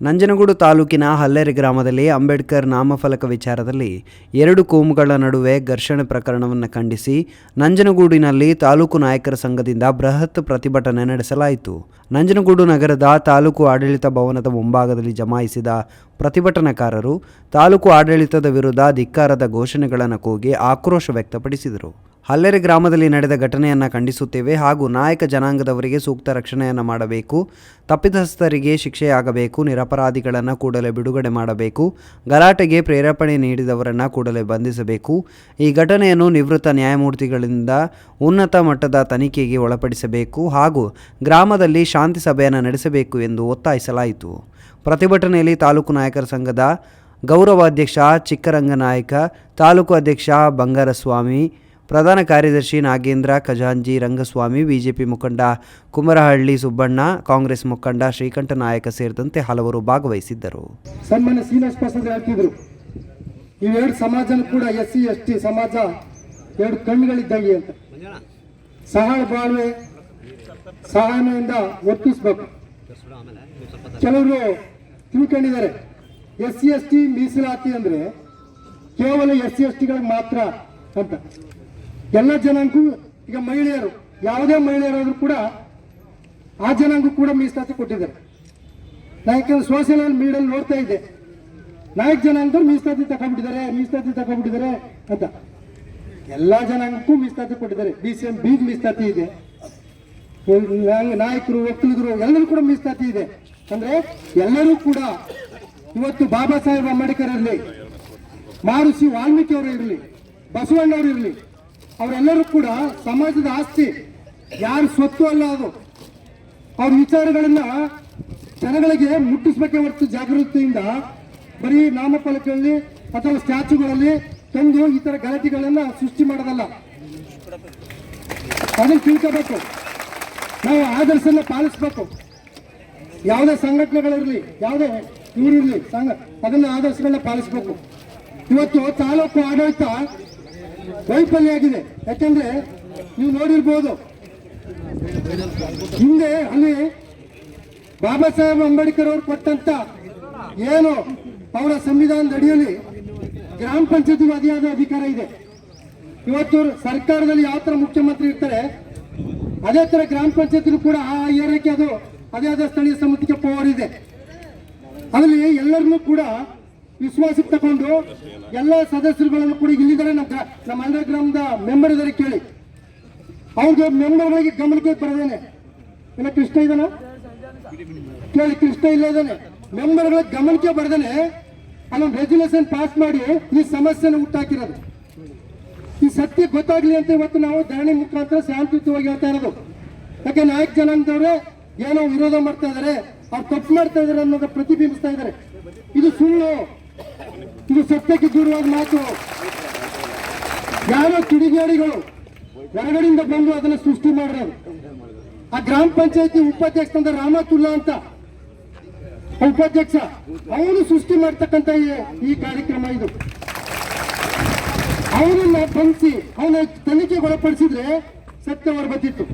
ನಂಜನಗೂಡು ತಾಲೂಕಿನ ಹಲ್ಲೆರೆ ಗ್ರಾಮದಲ್ಲಿ ಅಂಬೇಡ್ಕರ್ ನಾಮಫಲಕ ವಿಚಾರದಲ್ಲಿ ಎರಡು ಕೋಮುಗಳ ನಡುವೆ ಘರ್ಷಣೆ ಪ್ರಕರಣವನ್ನು ಖಂಡಿಸಿ ನಂಜನಗೂಡಿನಲ್ಲಿ ತಾಲೂಕು ನಾಯಕರ ಸಂಘದಿಂದ ಬೃಹತ್ ಪ್ರತಿಭಟನೆ ನಡೆಸಲಾಯಿತು. ನಂಜನಗೂಡು ನಗರದ ತಾಲೂಕು ಆಡಳಿತ ಭವನದ ಮುಂಭಾಗದಲ್ಲಿ ಜಮಾಯಿಸಿದ ಪ್ರತಿಭಟನಾಕಾರರು ತಾಲೂಕು ಆಡಳಿತದ ವಿರುದ್ಧ ಧಿಕ್ಕಾರದ ಘೋಷಣೆಗಳನ್ನು ಕೂಗಿ ಆಕ್ರೋಶ ವ್ಯಕ್ತಪಡಿಸಿದರು. ಹಲ್ಲೆರೆ ಗ್ರಾಮದಲ್ಲಿ ನಡೆದ ಘಟನೆಯನ್ನು ಖಂಡಿಸುತ್ತೇವೆ ಹಾಗೂ ನಾಯಕ ಜನಾಂಗದವರಿಗೆ ಸೂಕ್ತ ರಕ್ಷಣೆಯನ್ನು ಮಾಡಬೇಕು, ತಪ್ಪಿತಸ್ಥರಿಗೆ ಶಿಕ್ಷೆಯಾಗಬೇಕು, ನಿರಪರಾಧಿಗಳನ್ನು ಕೂಡಲೇ ಬಿಡುಗಡೆ ಮಾಡಬೇಕು, ಗಲಾಟೆಗೆ ಪ್ರೇರೇಪಣೆ ನೀಡಿದವರನ್ನು ಕೂಡಲೇ ಬಂಧಿಸಬೇಕು. ಈ ಘಟನೆಯನ್ನು ನಿವೃತ್ತ ನ್ಯಾಯಮೂರ್ತಿಗಳಿಂದ ಉನ್ನತ ಮಟ್ಟದ ತನಿಖೆಗೆ ಒಳಪಡಿಸಬೇಕು ಹಾಗೂ ಗ್ರಾಮದಲ್ಲಿ ಶಾಂತಿ ಸಭೆಯನ್ನು ನಡೆಸಬೇಕು ಎಂದು ಒತ್ತಾಯಿಸಲಾಯಿತು. ಪ್ರತಿಭಟನೆಯಲ್ಲಿ ತಾಲೂಕು ನಾಯಕರ ಸಂಘದ ಗೌರವಾಧ್ಯಕ್ಷ ಚಿಕ್ಕರಂಗನಾಯಕ, ತಾಲೂಕು ಅಧ್ಯಕ್ಷ ಬಂಗಾರಸ್ವಾಮಿ ಪ್ರಧಾನ ಕಾರ್ಯದರ್ಶಿ ನಾಗೇಂದ್ರ ಖಜಾಂಜಿ ರಂಗಸ್ವಾಮಿ, ಬಿಜೆಪಿ ಮುಖಂಡ ಕುಮರಹಳ್ಳಿ ಸುಬ್ಬಣ್ಣ, ಕಾಂಗ್ರೆಸ್ ಮುಖಂಡ ಶ್ರೀಕಂಠ ನಾಯಕ ಸೇರಿದಂತೆ ಹಲವರು ಭಾಗವಹಿಸಿದ್ದರು. ಹೇಳ್ತಿದ್ರು. ಇವೆರಡು ಸಮಾಜನೂ ಕೂಡ ಎಸ್ ಸಿ, ಎಸ್ ಟಿ ಸಮಾಜ ಎರಡು ಕಣ್ಣುಗಳಿದ್ದಂಗೆ ಅಂತ. ಸಹಾಯ ಬಾಳ್ವೆ ಸಹಾಯದಿಂದ ವರ್ತಿಸ್ಬೇಕು. ಕೆಲವರು ತಿಳ್ಕೊಂಡಿದ್ದಾರೆ. ಎಸ್ ಸಿ, ಎಸ್ ಟಿ ಮೀಸಲಾತಿ ಅಂದ್ರೆ ಕೇವಲ ಎಸ್ ಸಿ, ಎಸ್ ಟಿಗಳಿಗೆ ಮಾತ್ರ ಅಂತ. ಎಲ್ಲ ಜನಾಂಗೂ ಈಗ ಮಹಿಳೆಯರು, ಯಾವುದೇ ಮಹಿಳೆಯರಾದರೂ ಕೂಡ ಆ ಜನಾಂಗೂ ಕೂಡ ಮೀಸಲಾತಿ ಕೊಟ್ಟಿದ್ದಾರೆ. ನಾ ಯಾಕಂದ್ರೆ ಸೋಷಿಯಲ್ ಮೀಡಿಯಲ್ಲಿ ನೋಡ್ತಾ ಇದ್ದೆ ನಾಯಕ ಜನಾಂಗದವ್ರು ಮೀಸಲಾತಿ ತಗೊಂಡ್ಬಿಟ್ಟಿದ್ದಾರೆ ಮೀಸಲಾತಿ ತಗೊಂಡ್ಬಿಟ್ಟಿದ್ದಾರೆ ಅಂತ. ಎಲ್ಲ ಜನಾಂಗಕ್ಕೂ ಮೀಸಲಾತಿ ಕೊಟ್ಟಿದ್ದಾರೆ. ಬಿ ಸಿ ಎಂ ಬೀಗ್ ಮೀಸಲಾತಿ ಇದೆ. ನಾಯ್- ನಾಯಕರು ಒಕ್ಕಲಿಗರು ಎಲ್ಲರೂ ಕೂಡ ಮೀಸಲಾತಿ ಇದೆ. ಅಂದ್ರೆ ಎಲ್ಲರೂ ಕೂಡ ಇವತ್ತು ಬಾಬಾ ಸಾಹೇಬ್ ಅಂಬೇಡ್ಕರ್ ಇರಲಿ ಮಹರ್ಷಿ ವಾಲ್ಮೀಕಿ ಅವರು ಇರಲಿ, ಬಸವಣ್ಣವರು ಇರಲಿ ಅವರೆಲ್ಲರೂ ಕೂಡ ಸಮಾಜದ ಆಸ್ತಿ. ಯಾರ ಸ್ವತ್ತು ಅಲ್ಲ ಅದು. ಅವ್ರ ವಿಚಾರಗಳನ್ನ ಜನಗಳಿಗೆ ಮುಟ್ಟಿಸ್ಬೇಕೇ ಹೊರತು ಜಾಗೃತಿಯಿಂದ ಬರೀ ನಾಮಫಲಕಗಳಲ್ಲಿ ಅಥವಾ ಸ್ಟ್ಯಾಚುಗಳಲ್ಲಿ ತಂದು ಈ ತರ ಗಲಾಟೆಗಳನ್ನ ಸೃಷ್ಟಿ ಮಾಡೋದಲ್ಲ. ಅದನ್ನು ತಿಳ್ಕೋಬೇಕು. ನಾವು ಆದರ್ಶನ ಪಾಲಿಸ್ಬೇಕು. ಯಾವುದೇ ಸಂಘಟನೆಗಳಿರಲಿ, ಯಾವುದೇ ಇವರಿರಲಿ ಸಂಘ ಅದನ್ನ ಆದರ್ಶಗಳನ್ನ ಪಾಲಿಸ್ಬೇಕು. ಇವತ್ತು ತಾಲೂಕು ಆಡಳಿತ ವೈಫಲ್ಯ ಆಗಿದೆ. ಯಾಕಂದ್ರೆ ನೀವು ನೋಡಿರ್ಬೋದು. ಹಿಂದೆ ಅಲ್ಲಿ ಬಾಬಾ ಸಾಹೇಬ್ ಅಂಬೇಡ್ಕರ್ ಅವರು ಕೊಟ್ಟಂತ ಏನು ಅವರ ಸಂವಿಧಾನದ ಅಡಿಯಲ್ಲಿ ಗ್ರಾಮ ಪಂಚಾಯತಿ ಅದಿಯಾದ ಅಧಿಕಾರ ಇದೆ. ಇವತ್ತು ಸರ್ಕಾರದಲ್ಲಿ ಯಾವ ತರ ಮುಖ್ಯಮಂತ್ರಿ ಇರ್ತಾರೆ, ಅದೇ ತರ ಗ್ರಾಮ ಪಂಚಾಯತಿ ಕೂಡ ಆ ಏರಿಯಾಕ್ಕೆ ಅದು ಅದೇ ಆದ ಸ್ಥಳೀಯ ಸಮಿತಿಗೆ ಪವರ್ ಇದೆ. ಅದರಲ್ಲಿ ಎಲ್ಲರನ್ನೂ ಕೂಡ ವಿಶ್ವಾಸಕ್ಕೆ ತಗೊಂಡು ಎಲ್ಲ ಸದಸ್ಯರುಗಳನ್ನು ಕೂಡ ಇಲ್ಲಿದ್ದಾರೆ ನಮ್ಮ ನಮ್ಮ ಅಂಡರ್ ಗ್ರಾಮದ ಮೆಂಬರ್ ಇದಾರೆ ಕೇಳಿ. ಅವ್ರಿಗೆ ಮೆಂಬರ್ಗಳಿಗೆ ಗಮನಕ್ಕೆ ಬರದೇನೆ. ಇಲ್ಲ, ಕೃಷ್ಣ ಇದಾನ ಕೇಳಿ, ಕೃಷ್ಣ ಇಲ್ಲ ಇದ್ದಾನೆ. ಮೆಂಬರ್ಗಳ ಗಮನಕ್ಕೆ ಬರ್ದೇನೆ. ಅಲ್ಲೊಂದು ರೆಜ್ಯುಲೇಷನ್ ಪಾಸ್ ಮಾಡಿ ಈ ಸಮಸ್ಯೆನ ಹುಟ್ಟಾಕಿರೋದು. ಈ ಸತ್ಯ ಗೊತ್ತಾಗ್ಲಿ ಅಂತ ಇವತ್ತು ನಾವು ಧರಣಿ ಮುಖಾಂತರ ಶಾಂತಿಯುತವಾಗಿ ಹೇಳ್ತಾ ಇರೋದು. ಯಾಕೆ ನಾಯಕ ಅಂತವ್ರೆ ಏನೋ ವಿರೋಧ ಮಾಡ್ತಾ ಇದಾರೆ ಅವ್ರು ತಪ್ಪು ಮಾಡ್ತಾ ಇದಾರೆ ಅನ್ನೋದ ಪ್ರತಿಬಿಂಬಿಸ್ತಾ ಇದಾರೆ ಇದು ಸುಳ್ಳು. ಇದು ಸತ್ಯಕ್ಕೆ ದೂರವಾದ ಮಾತು. ಯಾರೋ ಕಿಡಿಗೇಡಿಗಳು ಹೊರಗಡೆಯಿಂದ ಬಂದು ಅದನ್ನ ಸೃಷ್ಟಿ ಮಾಡಿರೋದು ಆ ಗ್ರಾಮ ಪಂಚಾಯತಿ ಉಪಾಧ್ಯಕ್ಷ ಅಂದ್ರೆ ರಾಮತುಲ್ಲಾ ಅಂತ ಉಪಾಧ್ಯಕ್ಷ, ಅವನು ಸೃಷ್ಟಿ ಮಾಡ್ತಕ್ಕಂತ ಈ- ಕಾರ್ಯಕ್ರಮ ಇದು. ಅವನನ್ನ ಬಂಧಿಸಿ, ಅವನ ತನಿಖೆಗೆ ಒಳಪಡಿಸಿದ್ರೆ ಸತ್ಯ ಹೊರಬತ್ತಿತ್ತು